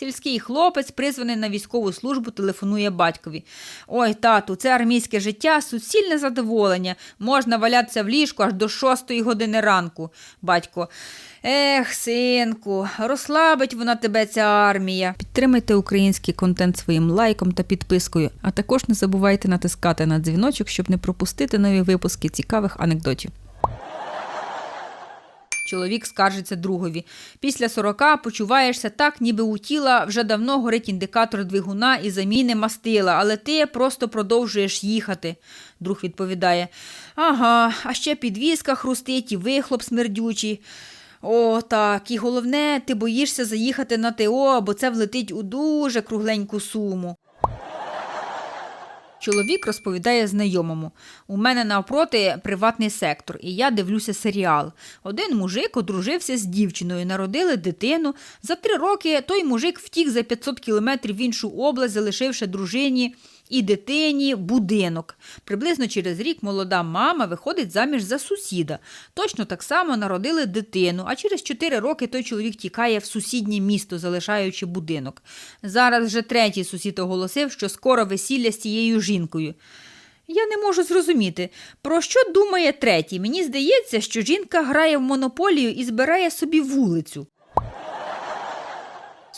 Сільський хлопець, призваний на військову службу, телефонує батькові. Ой, тату, це армійське життя, суцільне задоволення. Можна валятися в ліжку аж до шостої години ранку. Батько. Ех, синку, розслабить вона тебе, ця армія. Підтримайте український контент своїм лайком та підпискою, а також не забувайте натискати на дзвіночок, щоб не пропустити нові випуски цікавих анекдотів. Чоловік скаржиться другові. Після 40 почуваєшся так, ніби у тіла вже давно горить індикатор двигуна і заміни мастила, але ти просто продовжуєш їхати. Друг відповідає: Ага, а ще підвізка хрустить і вихлоп смердючий. О, так, і головне, ти боїшся заїхати на ТО, бо це влетить у дуже кругленьку суму. Чоловік розповідає знайомому: у мене навпроти приватний сектор, і я дивлюся серіал. Один мужик одружився з дівчиною, народили дитину. За три роки той мужик втік за 500 кілометрів в іншу область, залишивши дружині і дитині будинок. Приблизно через рік молода мама виходить заміж за сусіда. Точно так само народили дитину, а через 4 роки той чоловік тікає в сусіднє місто, залишаючи будинок. Зараз вже третій сусід оголосив, що скоро весілля з цією жінкою. Я не можу зрозуміти, про що думає третій. Мені здається, що жінка грає в монополію і збирає собі вулицю.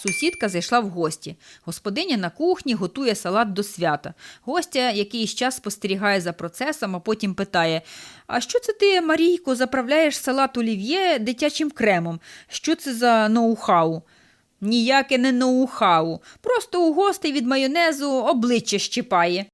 Сусідка зайшла в гості. Господиня на кухні готує салат до свята. Гостя якийсь час спостерігає за процесом, а потім питає: А що це ти, Марійко, заправляєш салат олів'є дитячим кремом? Що це за ноу-хау? Ніяке не ноу-хау. Просто у гостей від майонезу обличчя щипає.